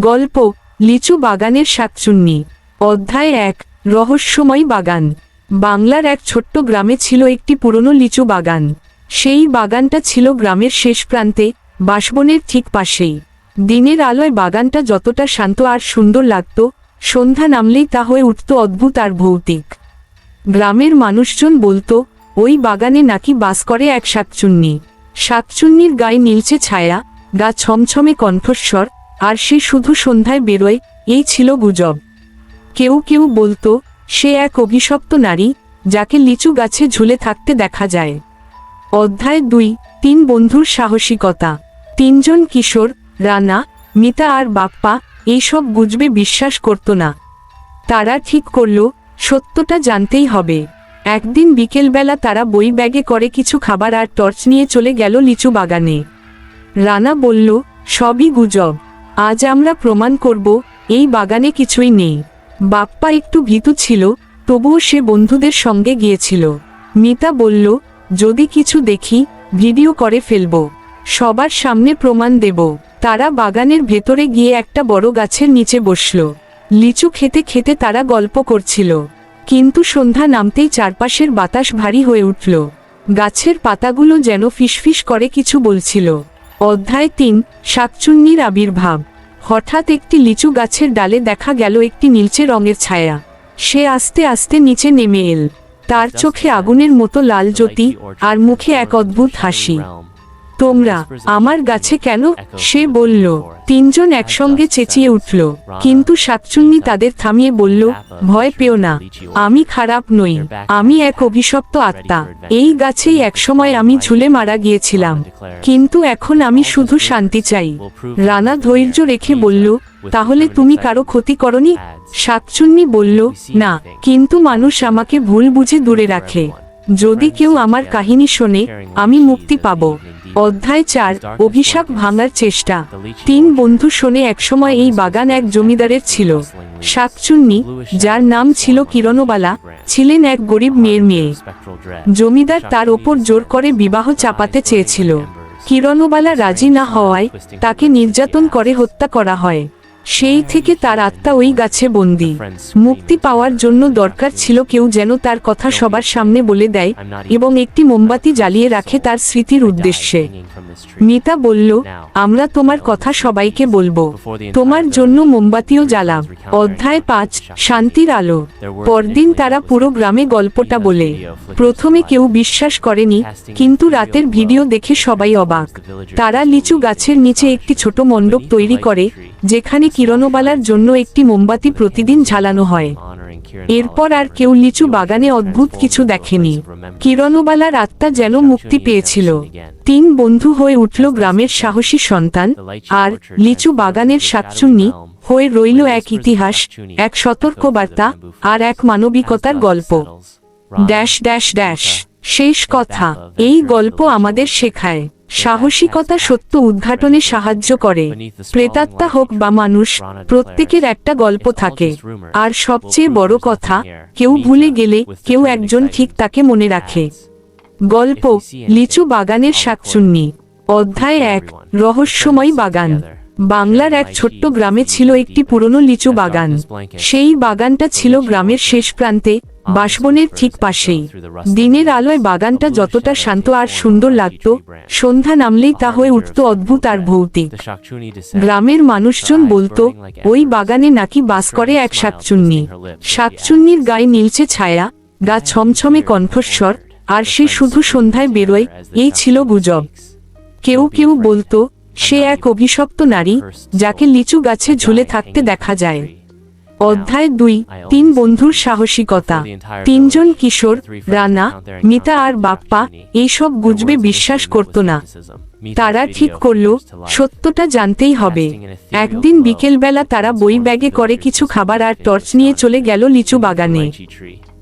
গল্প, লিচু বাগানের শাকচুন্নি। অধ্যায় এক, রহস্যময় বাগান। বাংলার এক ছোট্ট গ্রামে ছিল একটি পুরনো লিচু বাগান। সেই বাগানটা ছিল গ্রামের শেষ প্রান্তে, বাসবনের ঠিক পাশেই। দিনের আলোয় বাগানটা যতটা শান্ত আর সুন্দর লাগত, সন্ধ্যা নামলেই তা হয়ে উঠত অদ্ভুত আর ভৌতিক। গ্রামের মানুষজন বলতো, ওই বাগানে নাকি বাস করে এক শাকচুন্নি। শাকচুন্নির গায়ে নীলচে ছায়া, গা ছমছমে কণ্ঠস্বর আর সে শুধু সন্ধ্যায় বেরোয়, এই ছিল গুজব। কেউ কেউ বলতো, সে এক অভিশপ্ত নারী, যাকে লিচু গাছে ঝুলে থাকতে দেখা যায়। অধ্যায় দুই, তিন বন্ধুর সাহসিকতা। তিনজন কিশোর, রানা, মিতা আর বাপ্পা, এইসব গুজবে বিশ্বাস করত না। তারা ঠিক করল, সত্যটা জানতেই হবে। একদিন বিকেলবেলা তারা বই ব্যাগে করে কিছু খাবার আর টর্চ নিয়ে চলে গেল লিচু বাগানে। রানা বলল, সবই গুজব। আজ আমরা প্রমাণ করব, এই বাগানে কিছুই নেই। বাপ্পা একটু ভীতু ছিল, তবুও সে বন্ধুদের সঙ্গে গিয়েছিল। মিতা বলল, যদি কিছু দেখি, ভিডিও করে ফেলব। সবার সামনে প্রমাণ দেব। তারা বাগানের ভেতরে গিয়ে একটা বড় গাছের নিচে বসল। লিচু খেতে খেতে তারা গল্প করছিল। কিন্তু সন্ধ্যা নামতেই চারপাশের বাতাস ভারী হয়ে উঠল। গাছের পাতাগুলো যেন ফিসফিস করে কিছু বলছিল। অধ্যায় তিন শাকচুন্নির আবির্ভাব। হঠাৎ একটি লিচু গাছের ডালে দেখা গেল একটি নীলচে রঙের ছায়া। সে আস্তে আস্তে নিচে নেমে এল। তার চোখে আগুনের মতো লাল জ্যোতি আর মুখে এক অদ্ভুত হাসি। তোমরা আমার গাছে কেন? সে বলল, তিনজন একসঙ্গে চেঁচিয়ে উঠল, কিন্তু সাতচুন্নি তাদের থামিয়ে বলল, ভয় পেও না, আমি খারাপ নই, আমি এক অভিশপ্ত আত্মা, এই গাছেই একসময় আমি ঝুলে মারা গিয়েছিলাম, কিন্তু এখন আমি শুধু শান্তি চাই। রানা ধৈর্য রেখে বলল, তাহলে তুমি কারও ক্ষতি করনি? সাতচুন্নি বলল, না, কিন্তু মানুষ আমাকে ভুল বুঝে দূরে রাখে। যদি কেউ আমার কাহিনী শোনে, আমি মুক্তি পাব। অধ্যায় চার, অভিশাপ ভাঙার চেষ্টা। তিন বন্ধু শোনে, একসময় এই বাগান এক জমিদারের ছিল। শাকচুন্নি, যার নাম ছিল কিরণবালা, ছিলেন এক গরিব মেয়ের মেয়ে। জমিদার তার ওপর জোর করে বিবাহ চাপাতে চেয়েছিল। কিরণবালা রাজি না হওয়ায় তাকে নির্যাতন করে হত্যা করা হয়। সেই থেকে তার আত্মা ওই গাছে বন্দি। মুক্তি পাওয়ার জন্য দরকার ছিল কেউ যেন তার কথা সবার সামনে বলে দেয় এবং একটি মোমবাতি জ্বালিয়ে রাখে তার স্মৃতির উদ্দেশ্যে। মিতা বলল, আমরা তোমার কথা সবাইকে বলব। তোমার জন্য মোমবাতিও জ্বালাম। অধ্যায় পাঁচ, শান্তির আলো। পরদিন তারা পুরো গ্রামে গল্পটা বলে। প্রথমে কেউ বিশ্বাস করেনি, কিন্তু রাতের ভিডিও দেখে সবাই অবাক। তারা লিচু গাছের নিচে একটি ছোট মণ্ডপ তৈরি করে যেখানে কিরণবালার জন্য একটি মোমবাতি প্রতিদিন ঝালানো হয়। এরপর আর কেউ লিচু বাগানে অদ্ভুত কিছু দেখেনি। কিরণবালার আত্মা যেন মুক্তি পেয়েছিল। তিন বন্ধু হয়ে উঠল গ্রামের সাহসী সন্তান আর লিচু বাগানের সাতচুন্নি হয়ে রইল এক ইতিহাস, এক সতর্কবার্তা আর এক মানবিকতার গল্প। ড্যাশ ড্যাশ ড্যাশ, শেষ কথা, এই গল্প আমাদের শেখায়। সাহসিকতা সত্য উদ্ঘাটনে সাহায্য করে। প্রেতাত্মা হোক বা মানুষ, প্রত্যেকের একটা গল্প থাকে। আর সবচেয়ে বড় কথা, কেউ ভুলে গেলে কেউ একজন ঠিক তাকে মনে রাখে। গল্প, লিচু বাগানের শাকচুন্নি। অধ্যায় এক, রহস্যময় বাগান। বাংলার এক ছোট্ট গ্রামে ছিল একটি পুরনো লিচু বাগান। সেই বাগানটা ছিল গ্রামের শেষ প্রান্তে বাসবনের ঠিক পাশেই। দিনের আলোয় বাগানটা যতটা শান্ত আর সুন্দর লাগত সন্ধ্যা নামলেই তা হয়ে উঠত অদ্ভুত আর ভৌতিক। গ্রামের মানুষজন বলতো ওই বাগানে নাকি বাস করে এক শাকচুন্নি। শাকচুন্নির গায়ে নীলচে ছায়া গা ছমছমে কণ্ঠস্বর আর সে শুধু সন্ধ্যায় বেরোয় এই ছিল গুজব। কেউ কেউ বলতো সে এক অভিশপ্ত নারী যাকে লিচু গাছে ঝুলে থাকতে দেখা যায়। অধ্যায় দুই তিন বন্ধুর সাহসিকতা। তিনজন কিশোর রানা মিতা আর বাপ্পা এইসব গুজবে বিশ্বাস করত না। তারা ঠিক করল সত্যটা জানতেই হবে। একদিন বিকেলবেলা তারা বই ব্যাগে করে কিছু খাবার আর টর্চ নিয়ে চলে গেল লিচু বাগানে।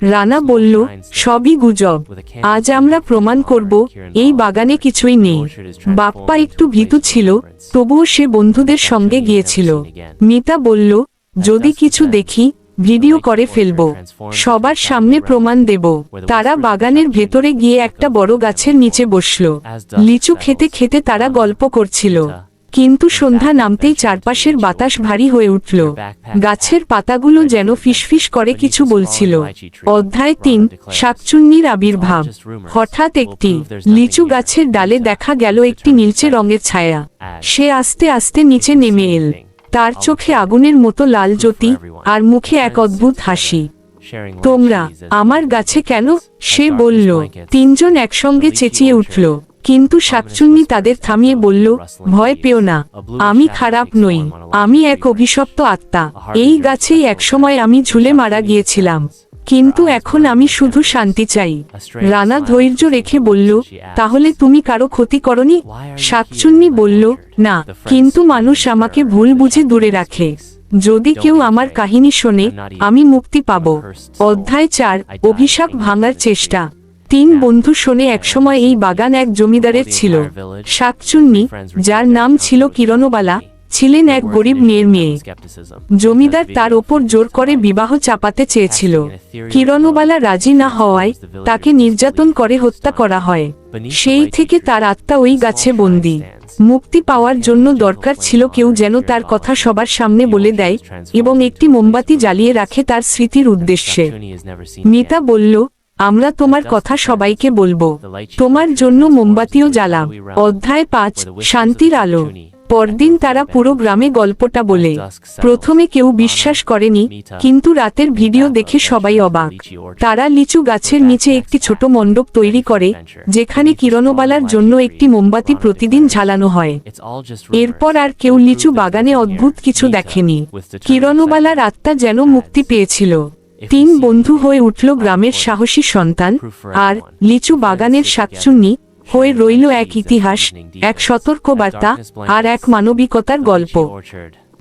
রানা বলল সবই গুজব। আজ আমরা প্রমাণ করব এই বাগানে কিছুই নেই। বাপ্পা একটু ভীতু ছিল তবুও সে বন্ধুদের সঙ্গে গিয়েছিল। মিতা বলল যদি কিছু দেখি ভিডিও করে ফেলব। সবার সামনে প্রমাণ দেব। তারা বাগানের ভেতরে গিয়ে একটা বড় গাছের নিচে বসল। লিচু খেতে খেতে তারা গল্প করছিল। কিন্তু সন্ধ্যা নামতেই চারপাশের বাতাস ভারী হয়ে উঠল। গাছের পাতাগুলো যেন ফিসফিস করে কিছু বলছিল। অধ্যায় তিন শাকচুন্নির আবির্ভাব। হঠাৎ একটি লিচু গাছের ডালে দেখা গেল একটি নীলচে রঙের ছায়া। সে আস্তে আস্তে নিচে নেমে এল। তার চোখে আগুনের মতো লাল জ্যোতি আর মুখে এক অদ্ভুত হাসি। তোমরা আমার গাছে কেন? সে বলল তিনজন একসঙ্গে চেঁচিয়ে উঠল। কিন্তু শাকচুন্নি তাদের থামিয়ে বলল ভয় পেও না আমি খারাপ নই আমি এক অভিশপ্ত আত্মা। এই গাছেই একসময় আমি ঝুলে মারা গিয়েছিলাম। কিন্তু এখন আমি শুধু শান্তি চাই। রানা ধৈর্য রেখে বলল তাহলে তুমি কারও ক্ষতি করনি? শাকচুন্নি বলল না কিন্তু মানুষ আমাকে ভুল বুঝে দূরে রাখে। যদি কেউ আমার কাহিনী শোনে আমি মুক্তি পাব। অধ্যায় চার অভিশাপ ভাঙার চেষ্টা। তিন বন্ধু শোনে একসময় এই বাগান এক জমিদারের ছিল। শাকচুন্নি যার নাম ছিল কিরণবালা ছিলেন এক গরিব মেয়ের মেয়ে। জমিদার তার ওপর জোর করে বিবাহ চাপাতে চেয়েছিল। কিরণবালা রাজি না হওয়ায় তাকে নির্যাতন করে হত্যা করা হয়। সেই থেকে তার আত্মা ওই গাছে বন্দী। মুক্তি পাওয়ার জন্য দরকার ছিল কেউ যেন তার কথা সবার সামনে বলে দেয় এবং একটি মোমবাতি জ্বালিয়ে রাখে তার স্মৃতির উদ্দেশ্যে। মিতা বলল, আমরা তোমার কথা সবাইকে বলব। তোমার জন্য মোমবাতিও জ্বালাম। অধ্যায় পাঁচ, শান্তির আলো। পরদিন তারা পুরো গ্রামে গল্পটা বলে। প্রথমে কেউ বিশ্বাস করেনি, কিন্তু রাতের ভিডিও দেখে সবাই অবাক। তারা লিচু গাছের নিচে একটি ছোট মণ্ডপ তৈরি করে, যেখানে কিরণবালার জন্য একটি মোমবাতি প্রতিদিন ঝালানো হয়। এরপর আর কেউ লিচু বাগানে অদ্ভুত কিছু দেখেনি। কিরণবালার আত্মা যেন মুক্তি পেয়েছিল। তিন বন্ধু হয়ে উঠল গ্রামের সাহসী সন্তান আর লিচু বাগানের শাকচুন্নি হয়ে রইল এক ইতিহাস, এক সতর্কবার্তা আর এক মানবিকতার গল্প।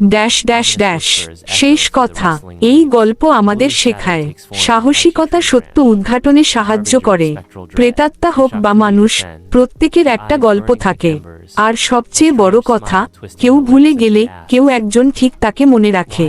ড্যাশ ড্যাশ ড্যাশ, শেষ কথা। এই গল্প আমাদের শেখায়। সাহসিকতা সত্য উদ্ঘাটনে সাহায্য করে। প্রেতাত্মা হোক বা মানুষ, প্রত্যেকের একটা গল্প থাকে। আর সবচেয়ে বড় কথা, কেউ ভুলে গেলে কেউ একজন ঠিক তাকে মনে রাখে।